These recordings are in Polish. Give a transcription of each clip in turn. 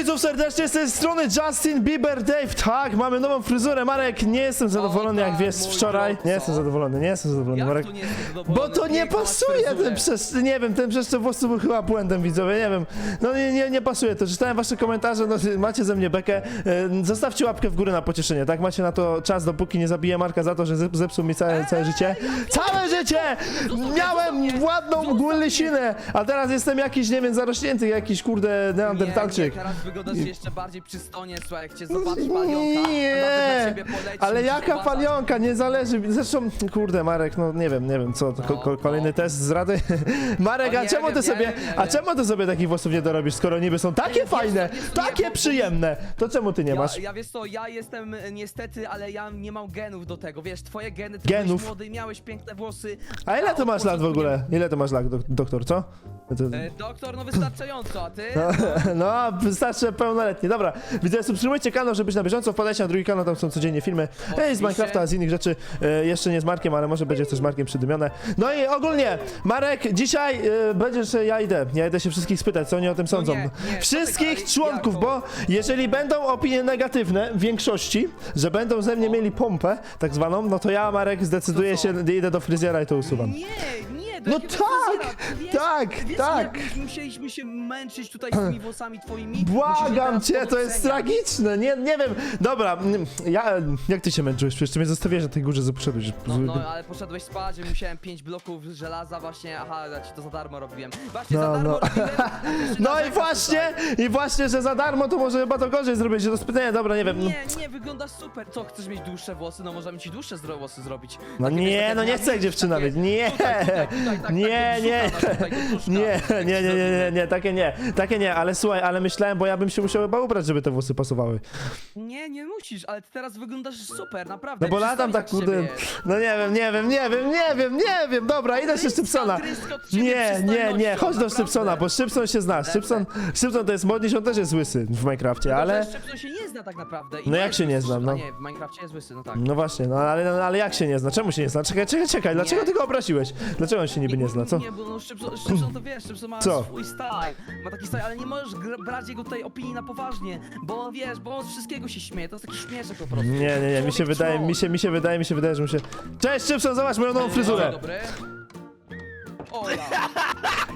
widzów serdecznie z tej strony Justin Bieber Dave. Tak, mamy nową fryzurę. Marek, nie jestem zadowolony jak wiesz wczoraj. Nie jestem zadowolony, nie jestem zadowolony, Marek. Bo to nie pasuje ten przez, nie wiem, ten przeszczep włosów był chyba błędem widzowie, nie wiem. No nie, nie, nie pasuje to. Czytałem wasze komentarze, no macie ze mnie bekę. E, Zostawcie łapkę w górę na pocieszenie, tak? Macie na to czas, dopóki nie zabiję Marka za to, że zep- zepsuł mi całe, całe życie. Całe życie! Miałem ładną łysinę, a teraz jestem jakiś, nie wiem, zarośnięty, jakiś kurde neandertalczyk. Wyglądasz jeszcze bardziej przystojnie, słuchaj, jak cię zobaczy palionka, Nie, to na ciebie poleci, ale jaka uważać. palionka, nie zależy. Zresztą, kurde, Marek, no nie wiem, nie wiem, co, ko No, ko kolejny no. test z rady. Marek, a nie czemu wiem, ty nie sobie, wiem, nie a wiem. czemu ty sobie takich włosów nie dorobisz, skoro niby są takie fajne, takie bo- przyjemne, to czemu ty nie Ja, masz? ja wiesz co, ja jestem e, niestety, ale ja nie mam genów do tego, wiesz, twoje geny, ty Genów? byłeś młody, miałeś piękne włosy. A ile to od masz lat w początku ogóle? Ile to masz lat, dok- doktor, co? To- nie- E, doktor, no wystarczająco, a ty? No, wystarczy pełnoletni. Dobra, widzę, subskrybujcie kanał, żeby być na bieżąco. Wpadajcie na drugi kanał, tam są codziennie filmy. Ej, z. Minecrafta, z innych rzeczy. E, jeszcze nie z Markiem, ale może będzie też z Markiem przydymione. No i ogólnie, Marek, dzisiaj e, będziesz, e, ja idę. Ja idę się wszystkich spytać, co oni o tym sądzą. No nie, nie, wszystkich członków, jako- bo jeżeli będą opinie negatywne, w większości, że będą ze mnie mieli pompę, tak zwaną, no to ja, Marek, zdecyduję się, idę do fryzjera i to usuwam. Nie, nie, do No tak, fryzjera? Wiesz, tak, wiesz, tak. jak musieliśmy się męczyć tutaj z tymi włosami twoimi? Musisz je Błagam teraz cię, to jest doceniać. tragiczne, nie, nie wiem. Dobra, mm, ja, jak ty się męczyłeś? Przecież ty mnie zostawiłeś na tej górze, poszedłeś. No, no, ale poszedłeś spać, że musiałem 5 bloków żelaza właśnie, aha, ja ci to za darmo robiłem. Właśnie No, za darmo no. robiłem, a ty jeszcze No i narzekasz właśnie, i właśnie, że za darmo to może chyba to gorzej zrobić, że to spytanie, dobra, nie wiem. no- Nie, nie, wyglądasz super. Co, chcesz mieć dłuższe włosy? No możemy ci dłuższe włosy zrobić. No Takie, wiesz, nie, takie no nie chcę dziewczyna takie- mieć, nie, Tutaj, tutaj, tutaj, tak, nie, tak, nie, nie, nie, nie, nie, nie, nie, takie nie, takie nie, ale słuchaj, ale myślałem, bo ja bym się musiał chyba ubrać, żeby te włosy pasowały. Nie, nie musisz, ale ty teraz wyglądasz super, naprawdę. No bo latam tak, ciebie. no nie wiem, nie wiem, nie wiem, nie wiem, nie wiem, dobra, idę się ciebie Nie, nie, nie, chodź do. Szczypsona, bo Szczypson się zna, Szczypson, Szczypson to jest modniś, on też jest łysy w Minecrafcie, ale... Ale... Szczypson się nie zna tak naprawdę. I No jak się nie znam, no? Nie, w Minecrafcie jest łysy, no tak. No właśnie, no ale, no, ale jak się nie zna? Czemu się nie zna? Czekaj, czekaj, czekaj, dlaczego ty go obraziłeś? Dlaczego on się niby nie zna, co? Nie, bo no Szczypson to wiesz, Szczypson ma Co? swój style. Ma taki style, ale nie możesz brać jego tutaj opinii na poważnie, bo on wiesz, bo on z wszystkiego się śmieje, to jest taki śmieszek po prostu. Nie, nie, nie, mi się Człowiek wydaje, troll. mi się, mi się wydaje, mi się wydaje, że mu się... Cześć, Szczypson, zobacz moją nową Dzień fryzurę! dobry. Ola.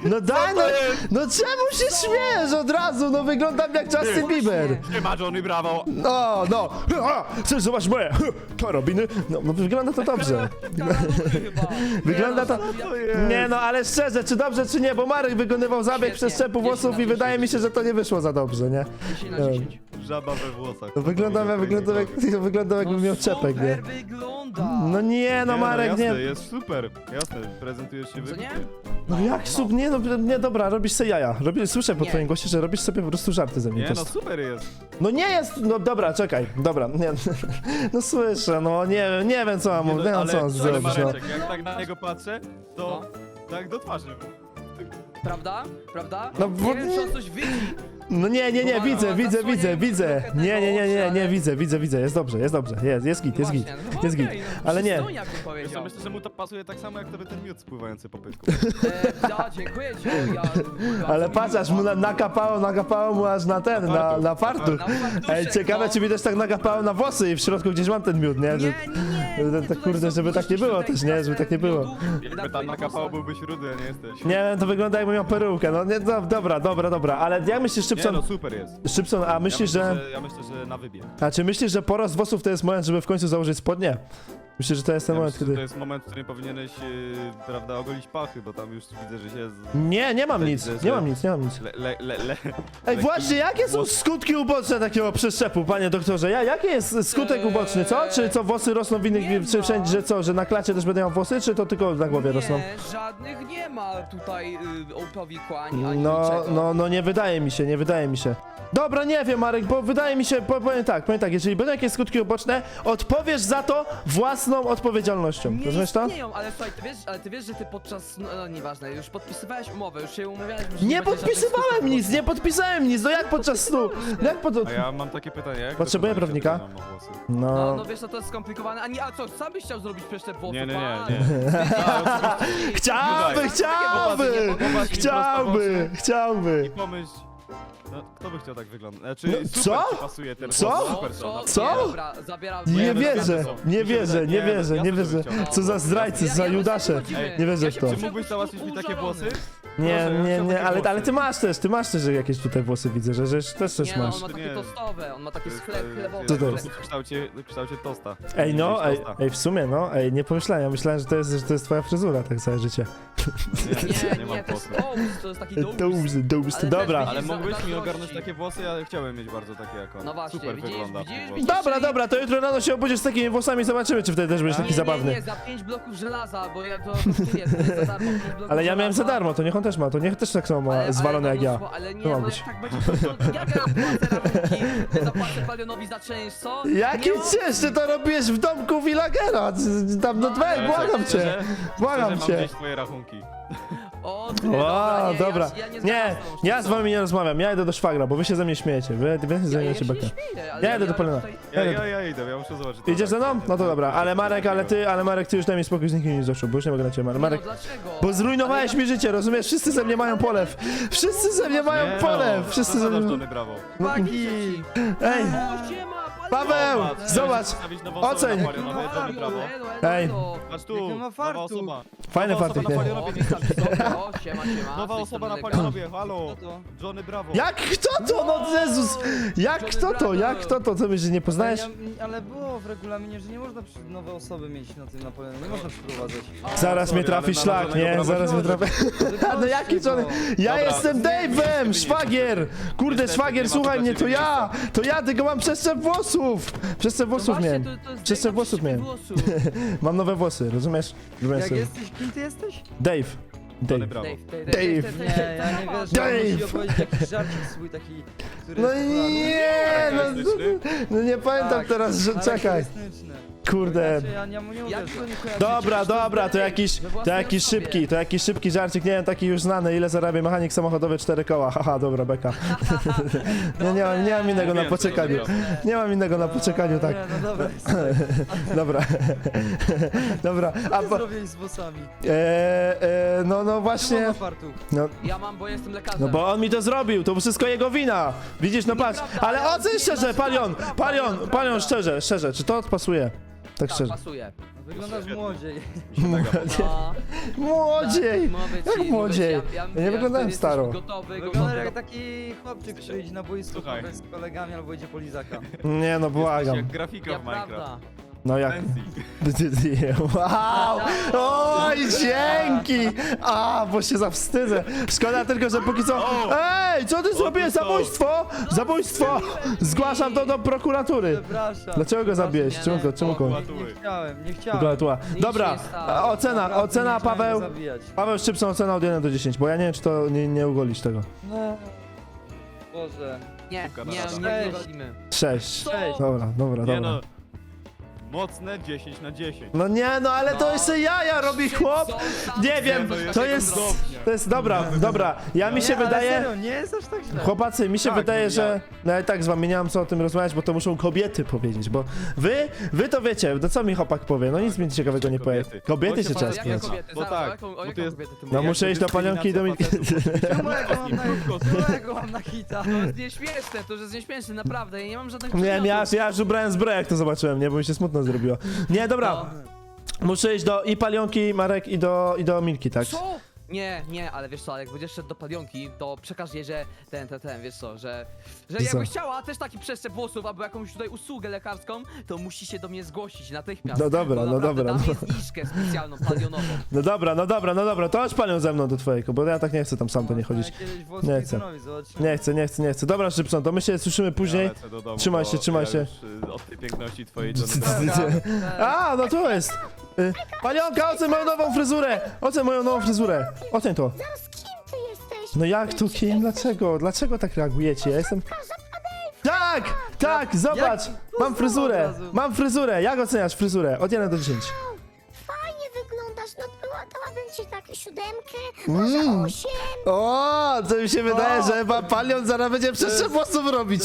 No daj, no, no czemu się śmiejesz od razu? No wyglądam jak Justin. Bieber! Siema Johnny, brawo! No, no, a, chcesz zobaczyć moje karabiny? No, no wygląda to dobrze. Wygląda to... no? Nie no, ale szczerze, czy dobrze, czy nie, bo Marek wykonywał zabieg Świetnie, przez szczepu 10 włosów i 10. wydaje mi się, że to nie wyszło za dobrze, nie? 10 na Em, 10. Żaba we włosach. No wyglądam, jak- wyglądam jak, wyglądam jakbym miał czepek, nie? super wygląda. No nie, no Marek, jasne, nie. jest super, jasne, prezentujesz się Co wybitnie. nie? No jak sub, nie, no nie, dobra, robisz sobie jaja. Robisz, słyszę po Nie. twoim głosie, że robisz sobie po prostu żarty ze mnie. Nie To no, super jest. No nie jest, no dobra, czekaj, dobra, nie, no słyszę, no nie, nie wiem co mam, nie, no, wiem co mam ale, ale zrobić, no. Mareczek, jak tak na niego patrzę, to tak do twarzy. Prawda? Prawda? No, bo- nie wiem, czy on coś widzi. No nie, nie, nie, widzę, no, widzę, widzę, widzę. Nie, nie, nie, nie, nie, widzę, widzę, widzę, jest dobrze, jest dobrze, jest, jest git, jest git, Właśnie, no jest git. okej, no, Ale nie. Wiesz co, powiedział. myślę, że mu to pasuje tak samo jak tobie ten miód spływający po pytku. E, ja, dziękuję ci. Ja, Ale patrz, aż mu na, nakapało, nakapało mu aż na ten, na, fartuch. na fartuch. Na fartuszek, Ej, ciekawe, no. czy mi też tak nakapało na włosy i w środku gdzieś mam ten miód, nie? Nie, Że- nie, nie. tak tutaj kurde, są żeby tak nie było też, nie? Żeby tak nie było. Jakby tam włosach. byłbyś rudy, a nie jesteś. Nie wiem, to wygląda jakbym miał perukę, no nie, no, dobra, dobra, dobra, ale jak myślisz, Nie Szybson, no, super jest. Szybson, a Ja myślisz, myślę, że... Ja myślę, że na wybie. A czy myślisz, że poraz włosów to jest moment, żeby w końcu założyć spodnie? Myślę, że to jest ten Ja moment, myślę, że kiedy... to jest moment, w którym powinieneś, yy, prawda, ogolić pachy, bo tam już widzę, że się... Z... Nie, nie mam nic, nie mam nic, nie mam nic. Le, le, le, le. Ej, właśnie, jakie są włos- skutki uboczne takiego przeszczepu, panie doktorze? Ja, jaki jest skutek Eee, uboczny, co? Czy co, włosy rosną w innych, nie czy wszędzie, że co, że na klacie też będą miał włosy, czy to tylko na głowie rosną? Nie, żadnych nie ma tutaj y, powikłań ani No, niczego. no, no nie wydaje mi się, nie wydaje mi się. Dobra, nie wiem, Marek, bo wydaje mi się, po- powiem tak, powiem tak, jeżeli będą jakieś skutki uboczne, odpowiesz za to własną odpowiedzialnością. Nie Rozumiesz to? istnieją, ale słuchaj, ty wiesz, ale ty wiesz, że ty podczas, no, no nieważne, już podpisywałeś umowę, już się umawiałeś, że Nie będzie podpisywałem nic, nie podpisałem nic, no jak podczas snu? No jak pod... A ja mam takie pytanie, jak Potrzebuję prawnika. na włosy? No, No, no wiesz, no to jest skomplikowane, a nie, a co, sam byś chciał zrobić przeszczep włosów? Nie, nie, nie, A, nie. chciałby, chciałby, chciałby, oczy I chciałby. pomyśl, No, kto by chciał tak wyglądać? Znaczy, No, super co? ci pasuje ten Co? Super to. co? Co? Nie, dobra, zabieram Nie wierzę, są. nie wierzę, nie nie, wierzę, nie wierzę. Co za zdrajcy, za Judasze. Nie wierzę w to. Czy mógłbyś załatwić mi takie włosy? Nie, Proszę, nie, nie, takie ale, ale ty masz też, ty masz też jakieś tutaj włosy widzę, że, że też też Nie, no, masz. on ma takie Nie. tostowe, on ma takie To jest, chleb e, chlebowe. Co to jest? W kształcie, w kształcie tosta. Ej no, ej, ej w sumie no, ej nie pomyślałem, ja myślałem, że to jest, że to jest twoja fryzura tak całe życie. Nie, Nie, nie nie, mam to jest toast, to jest taki. Dołzy, dołzy, Ale dobra. też Ale mógłbyś mi zazdrości. ogarnąć takie włosy? Ja chciałem mieć bardzo takie jak on. No właśnie, Super widzisz, wygląda. widzisz, po widzisz? Dobra, dobra, to jutro rano się obudzisz z takimi włosami, zobaczymy, czy wtedy też będziesz taki nie, zabawny. Nie, nie, za 5 bloków żelaza, bo ja to kosztuje, to jest za darmo. pięć bloków Ale ja miałem za żelaza. darmo, to niech on też ma, to niech też tak samo ma ale zwalone jak ja. Ale nie, To ma no być. jak tak będzie, to, ja teraz płacę rachunki, nie zapłacę palionowi za część, co? Jaki Nie ma- ciesz, ty to robiłeś w domku Villagera, tam no dwa, Ale błagam cię, błagam szczerze mam cię. gdzieś twoje rachunki. Dobra, nie, dobra. Ja, ja nie, Nie, zgadzam się ja z wami nie rozmawiam, ja idę do szwagra, bo wy się ze mnie śmiejecie, wy, wy się ze Ja, mnie ja się ale Ja idę do Polena. tutaj- Ja, Ja ja, idę, ja muszę zobaczyć. Idziesz ze mną? No to dobra, ale Marek, ale ty, ale Marek, ty już daj mi spokój, z nikim nie zaszło, bo już nie mogę na ciebie, Marek. Marek, No, dlaczego? bo zrujnowałeś mi życie, rozumiesz? Wszyscy ze mnie mają polew, wszyscy ze mnie mają Nie, polew, no, wszyscy ze mnie... Brawo. Paki! Ej, Paweł, zobacz, oceń. Ej. Patrz tu, ma nowa osoba. fajne Nowa osoba farty, na nie? palionowie. O, siema, siema. Nowa osoba na palionowie, halo. To? Johnny, brawo. Jak kto to, no Jezus, jak kto to, jak kto to, co myślisz, nie poznajesz? Ale, ja, ale było w regulaminie, że nie można przy- nowe osoby mieć na tym Napoleonie, nie można przyprowadzać. Zaraz mnie trafi szlak, nie? Zaraz nie mnie trafi. No jaki Johnny? Ja Dobra. jestem Dave'em, szwagier! Kurde, Niestety, szwagier, nie ma słuchaj mnie, to ciebie ja! To ja, tylko mam przeszczep włosów! Przeszczep No włosów właśnie, miałem. to- jest włosów miałem. włosów. Mam nowe włosy, rozumiesz? Zrobiłem Jak sobie. jesteś, kim ty jesteś? Dave. Dave. brawo. Dave, Dave, Dave. Dave, Nie, Dave, ja nie Dave. wierzę, on Dave. musi opowiedzieć jakiś żarcik swój taki, który No jest popularny. nie, no, Charakterystyczny. no nie pamiętam Tak, teraz, że czekaj. charakterystyczny. Kurde. Ja nie, nie uwierzę. kojarzycie? Dobra, dobra, to jakiś, to jakiś szybki, to jakiś szybki żarcik, nie wiem, taki już znany, ile zarabia mechanik samochodowy, cztery koła, haha, dobra, beka. Nie, nie, mam, nie mam innego na poczekaniu. Nie mam innego na poczekaniu, tak. No dobra, Dobra. Dobra. A po, z włosami? e, e, no, no Nie właśnie. No, Ja mam, bo jestem lekarzem. no bo on mi to zrobił, to wszystko jego wina. Widzisz, no patrz. Ale nie szczerze, palion, palion, palion, szczerze, szczerze, czy to pasuje? Tak tak, szczerze. pasuje. Wyglądasz młodziej. No, Młodziej. tak, mówię Jak ci, młodziej? mówię ci, Ja nie wyglądałem jesteś staro. Gotowy, Wyglądasz gotowy. jak taki chłopczyk, który idzie na boisko Słuchaj. z kolegami albo idzie po lizaka. Nie no, błagam. jak grafika Ja w Minecraft. No jak? Wow! Oj, dzięki! A, bo się zawstydzę. Szkoda tylko, że póki co... Ej, co ty zrobiłeś? Zabójstwo! Zabójstwo! Zgłaszam to do prokuratury. Przepraszam. Dlaczego go zabiłeś? Nie, Czemu go, nie, czemu go? Nie, chciałem, nie chciałem. Prokuratura. Nic Dobra, nie stało. ocena, Naprawdę ocena nie chciałem Paweł. go zabijać. Paweł Szczypson, ocena od 1 do 10, bo ja nie wiem, czy to nie, nie ugolisz tego. No. Boże. Nie, nie, nie, nie Cześć. walimy. 6. Co? Dobra, dobra, Nie dobra. no. Mocne 10 na 10. No nie, no ale to jeszcze jaja robi chłop. Nie wiem, chcesz? to jest... To jest dobra, dobra. Ja mi się wydaje... Serio, nie jest aż tak źle. Chłopacy, mi się Tak, wydaje, no że. No i tak z wami nie mam co o tym rozmawiać, bo to muszą kobiety powiedzieć, bo wy, wy to wiecie, no co mi chłopak powie? No nic mi ciekawego nie powie. Kobiety. Się Jakie spytać. kobiety? Bo Zaraz, tak, o jaką, o bo to jaką jest- kobietę ty No mówisz? muszę iść do panienki i do mi... Czemu ja go mam na, mam hita? To jest nieśmieszne, to już jest nieśmieszne, naprawdę, ja nie mam żadnych Nie wiem, ja, ja aż ubrałem zbroję, jak to zobaczyłem, nie? Bo mi się smutno zrobiło. Nie, dobra. No. Muszę iść do i palionki, Marek, i do, i do Milki, tak? Co? Nie, nie, ale wiesz co, ale jak będziesz szedł do palionki, to przekaż jej, że ten, ten, ten, wiesz co, że... Że Co? jakbyś chciała też taki przeszczep włosów, albo jakąś tutaj usługę lekarską, to musi się do mnie zgłosić natychmiast. No dobra, bo no naprawdę dobra, Dam no. jej zniżkę specjalną, palionową. No dobra, no dobra, no dobra, to chodź panią ze mną do twojego, bo ja tak nie chcę tam sam to nie chodzić. Nie chcę. Nie chcę, nie chcę, nie chcę. Dobra, Szybson, to my się słyszymy później. Lecę do domu, Trzymaj bo się, trzymaj ja się. Już, y, od tej piękności twojej Johnny. A, no to jest. Y, Palionka, ocen moją nową fryzurę! Ocen moją nową fryzurę! Ocen to. Zaraz kim ty jesteś? No jak tu kim? Dlaczego? Dlaczego tak reagujecie? Ja jestem... Tak! Tak! Zobacz! Mam fryzurę! Mam fryzurę! Jak oceniasz fryzurę? Od 1 do 10. dałabym ci tak siódemkę, Mm. może osiem. O, to mi się wydaje, że chyba Palion zaraz będzie przeszczep włosów robić,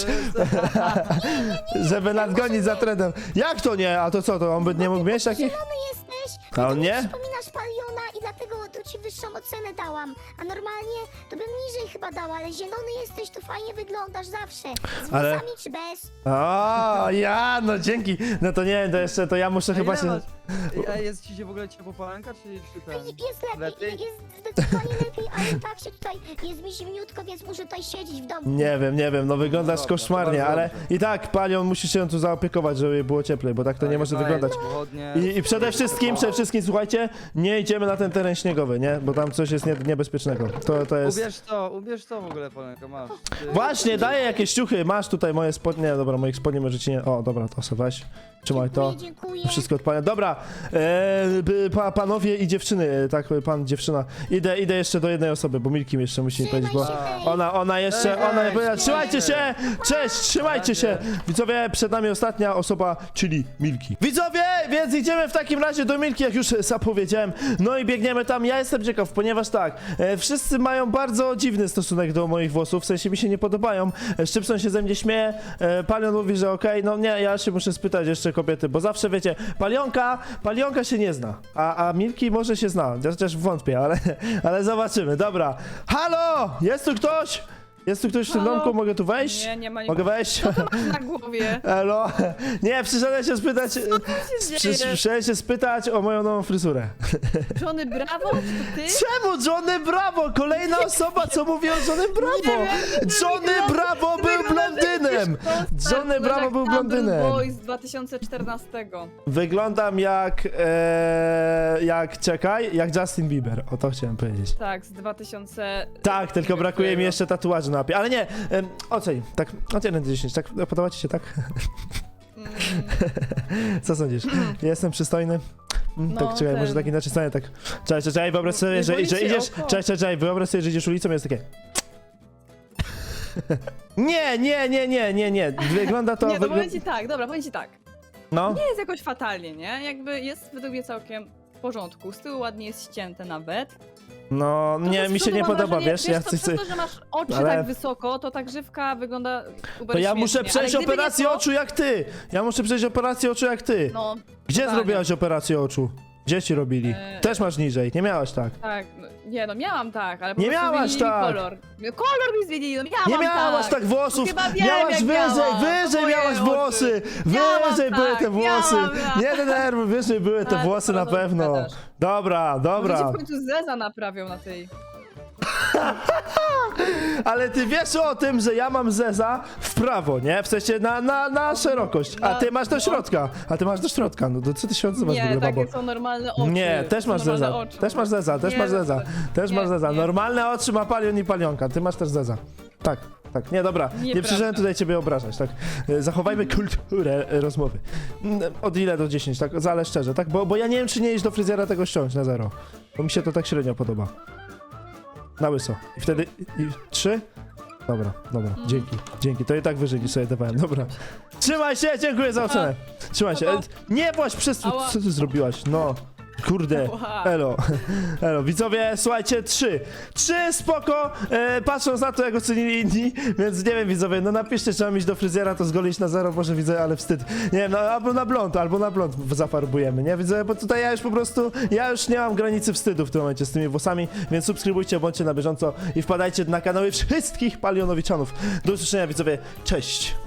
żeby nadgonić za trendem. Jak to nie? A to co, to on by nie mógł mieć takich? Zielony jesteś, A on nie? Wspominasz Paliona i dlatego tu ci wyższą ocenę dałam. A normalnie to bym niżej chyba dała, ale zielony jesteś, to fajnie wyglądasz zawsze. Z Ale- włosami czy bez? O, ja, no dzięki. No to nie, to jeszcze, to ja muszę A chyba się... masz? A jest ci się w ogóle ciepło palenka, czy, czy ten? Jest lepiej, Lepiej? jest zdecydowanie lepiej, ale tak się tutaj, jest mi zimniutko, więc muszę tutaj siedzieć w domu. Nie wiem, nie wiem, no wyglądasz No dobra, koszmarnie, bardzo ale i tak palion musi się tu zaopiekować, żeby było cieplej, bo tak to nie może wyglądać. pochodnie. I, I przede wszystkim, przede wszystkim, słuchajcie, nie idziemy na ten teren śniegowy, nie? Bo tam coś jest nie, niebezpiecznego. To, to jest... Ubierz to, ubierz to w ogóle palenka, masz. Ty- Właśnie, daję jakieś ciuchy, masz tutaj moje spodnie, dobra, moich spodni możecie nie... O, dobra, to sobie weź, trzymaj to. Dziękuję, dziękuję. Wszystko odpalę. Dobra, e, pa, panowie i dziewczyny, e, tak, pan, dziewczyna. Idę, idę jeszcze do jednej osoby, bo Milki mi jeszcze musi mi powiedzieć, bo ona, ona jeszcze, ona powiedziała, trzymaj trzymajcie się, cześć, trzymajcie się. Widzowie, przed nami ostatnia osoba, czyli Milki. Widzowie, więc idziemy w takim razie do Milki, jak już zapowiedziałem, no i biegniemy tam. Ja jestem ciekaw, ponieważ tak, e, wszyscy mają bardzo dziwny stosunek do moich włosów, w sensie mi się nie podobają. E, Szczypson się ze mnie śmieje, e, Palion mówi, że okej, no nie, ja się muszę spytać jeszcze kobiety, bo zawsze wiecie, Palionka, Palionka się nie zna, a, a Milki może się zna, chociaż wątpię, ale, ale zobaczymy, dobra. Halo, jest tu ktoś? Jest tu ktoś w tym Halo? domku, mogę tu wejść? Nie, nie ma Mogę nikogo. wejść? Co masz na głowie? Elo, nie, przyszedłem się spytać, się przy- dzieje? przyszedłem się spytać o moją nową fryzurę. Johnny Bravo? To ty? Czemu Johnny Bravo? Kolejna osoba, co mówi o Johnny Bravo. Johnny Bravo był blondynem. Johnny Bravo był blondynem. Boys 2014. Wyglądam jak, e, jak, czekaj, jak Justin Bieber. O to chciałem powiedzieć. Tak, z 2000... Tak, tylko brakuje mi jeszcze tatuaży na łapie. Ale nie, em, oceń, tak, od 1 do 10, tak, podoba ci się, tak? Mm, Co sądzisz? Jestem przystojny? Mm, No, tak, czekaj, może ten- tak inaczej stanie, tak. Czekaj, czekaj, wyobraź sobie, Nie że, boli że cię idziesz, oko. czekaj, czekaj, wyobraź sobie, że idziesz ulicą, jest takie... Nie, nie, nie, nie, nie, nie, wygląda to... nie, to wygl- powiem ci tak, dobra, powiem ci tak. No, Nie jest jakoś fatalnie, nie? Jakby jest według mnie całkiem w porządku. Z tyłu ładnie jest ścięte nawet. no, To nie, mi się nie podoba, wiesz, ja chcę... Przez to, że masz oczy Ale- tak wysoko, to ta grzywka wygląda To ja muszę śmiesznie. przejść Ale gdyby nie operację to- oczu jak ty! Ja muszę przejść operację oczu jak ty! No, Gdzie totalnie. zrobiłaś operację oczu? Gdzie ci robili? Eee. Też masz niżej, nie miałaś tak. tak, no, nie no, miałam tak, ale po Nie prostu miałaś zmienili tak. kolor. Kolor mi zmienili, no miałam Nie miałaś tak, włosów! Chyba wiem, miałaś jak wyżej, miałam. wyżej Moje miałaś oczy. włosy! Miałam Wyżej były tak, te włosy! miałam, miałam. Nie denerwuj, wyżej były te A, włosy na dobra, pewno. gadasz. Dobra, dobra. ci w końcu Zeza naprawią na tej. Ale ty wiesz o tym, że ja mam zeza w prawo, nie? W sensie na, na, na szerokość. A ty masz do środka. A ty masz do środka. No to co ty się odzywasz w Nie, ogóle, takie babo? są normalne oczy. Nie, też są masz normalne zeza. oczy. Też masz zeza, też Nie, masz zeza. Też nie, masz zeza. nie. Normalne oczy ma palion i palionka. Ty masz też zeza. Tak, tak. Nie, dobra. Nie Nieprawda. przyszedłem tutaj ciebie obrażać, tak? E, Zachowajmy kulturę e, rozmowy. Mm, Od ile do 10, tak? Ale szczerze, tak? Bo, bo ja nie wiem, czy nie iść do fryzjera tego ściąć na zero. Bo mi się to tak średnio podoba. Na łyso. I wtedy... I, i trzy? Dobra, dobra. Mm. Dzięki, dzięki. To i tak wyżej niż sobie dawałem. Dobra. Trzymaj się, dziękuję za ocenę. Trzymaj się. E, Nie właśnie przez... Co ty zrobiłaś? No. Kurde. Elo. Elo. Widzowie, słuchajcie, trzy. Trzy spoko, e, patrząc na to, jak ocenili inni, więc nie wiem, widzowie, no napiszcie, czy mam iść do fryzjera, to zgolić na zero, może widzę, ale wstyd. Nie wiem, no, albo na blond, albo na blond zafarbujemy, nie? Widzę, bo tutaj ja już po prostu, ja już nie mam granicy wstydu w tym momencie z tymi włosami, więc subskrybujcie, bądźcie na bieżąco i wpadajcie na kanały wszystkich palionowiczanów. Do usłyszenia, widzowie, cześć!